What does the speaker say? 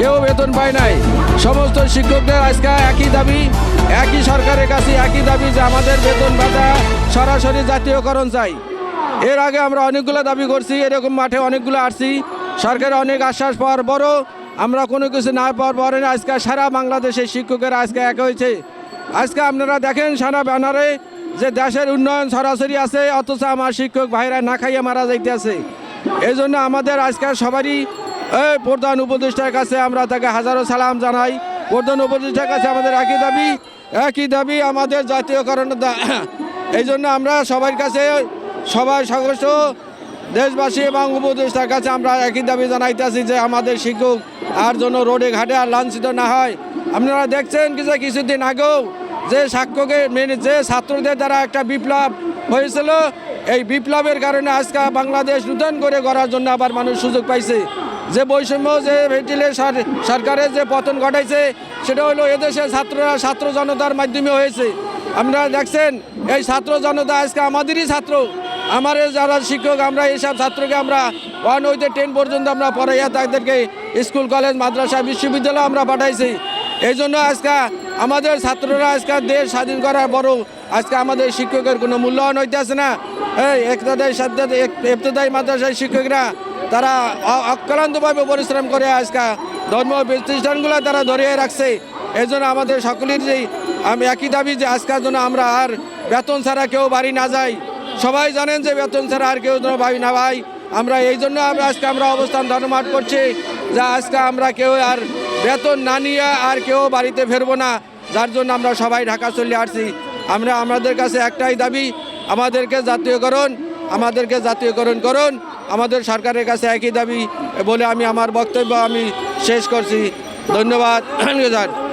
কেউ বেতন পায় নাই। সমস্ত শিক্ষকদের আজকে একই দাবি, একই সরকারের কাছে একই দাবি যে আমাদের বেতন ভাতা সরাসরি জাতীয়করণ চাই। এর আগে আমরা অনেকগুলো দাবি করছি, এরকম মাঠে অনেকগুলো আসছি। সরকারের অনেক আশ্বাস পাওয়ার পরও আমরা কোনো কিছু না পাওয়ার পরে আজকে সারা বাংলাদেশের শিক্ষকেরা আজকে এক হয়েছে। আজকে আপনারা দেখেন সারা ব্যানারে যে দেশের উন্নয়ন সরাসরি আছে, অথচ আমার শিক্ষক ভাইরা না খাইয়ে মারা যাইতে আছে এই জন্য আমাদের আজকে সবারই এই প্রধান উপদেষ্টার কাছে আমরা তাকে হাজারো সালাম জানাই। প্রধান উপদেষ্টার কাছে আমাদের একই দাবি একই দাবি আমাদের জাতীয়করণের দা- এই জন্য আমরা সবার কাছে, সবাই সদস্য দেশবাসী এবং উপদেষ্টার কাছে আমরা একই দাবি জানাইতেছি যে আমাদের শিক্ষক আর জন্য রোডে ঘাটে আর লাঞ্ছিত না হয়। আপনারা দেখছেন কি যে কিছুদিন আগেও যে সাক্ষ্যকে মেনে, যে ছাত্রদের দ্বারা একটা বিপ্লব হয়েছিল, এই বিপ্লবের কারণে আজকে বাংলাদেশ নূতন করে গড়ার জন্য আবার মানুষ সুযোগ পাইছে। যে বৈষম্য যে ভেন্টিলে সরকারের যে পতন ঘটাইছে, সেটা হলো এদেশের ছাত্ররা ছাত্র জনতার মাধ্যমে হয়েছে। আপনারা দেখছেন, এই ছাত্র জনতা আজকে আমাদেরই ছাত্র। আমার যারা শিক্ষক, আমরা এইসব ছাত্রকে আমরা ওয়ান হইতে টেন পর্যন্ত আমরা পড়াইয়া তাদেরকে স্কুল, কলেজ, মাদ্রাসা, বিশ্ববিদ্যালয় আমরা পাঠাইছি। এই জন্য আজকে আমাদের ছাত্ররা আজকে দেশ স্বাধীন করার বড় আজকে আমাদের শিক্ষকের কোনো মূল্যায়ন হইতেছে না। এই একতাদায়ী সাথে ইবতদায়ী মাদ্রাসায় শিক্ষকরা তারা অক্লান্তভাবে পরিশ্রম করে আজকে ধর্ম প্রতিষ্ঠানগুলো তারা ধরিয়ে রাখছে। এই জন্য আমাদের সকলের যেই, আমি একই দাবি যে আজকের জন্য আমরা আর বেতন ছাড়া কেউ বাড়ি না যাই। সবাই জানেন যে বেতন ছাড়া আর কেউ যেন বাড়ি না ভাই আমরা এই জন্য আজকে আমরা অবস্থান ধর্মাট করছি যে আজকে আমরা কেউ আর বেতন না নিয়ে আর কেউ বাড়িতে ফেরবো না। যার জন্য আমরা সবাই ঢাকা চলে আসছি। আমরা, আমাদের কাছে একটাই দাবি, আমাদেরকে জাতীয়করণ আমাদেরকে জাতীয়করণ করুন। আমাদের সরকারের কাছে একই দাবি বলে আমি আমার বক্তব্য আমি শেষ করছি। ধন্যবাদ।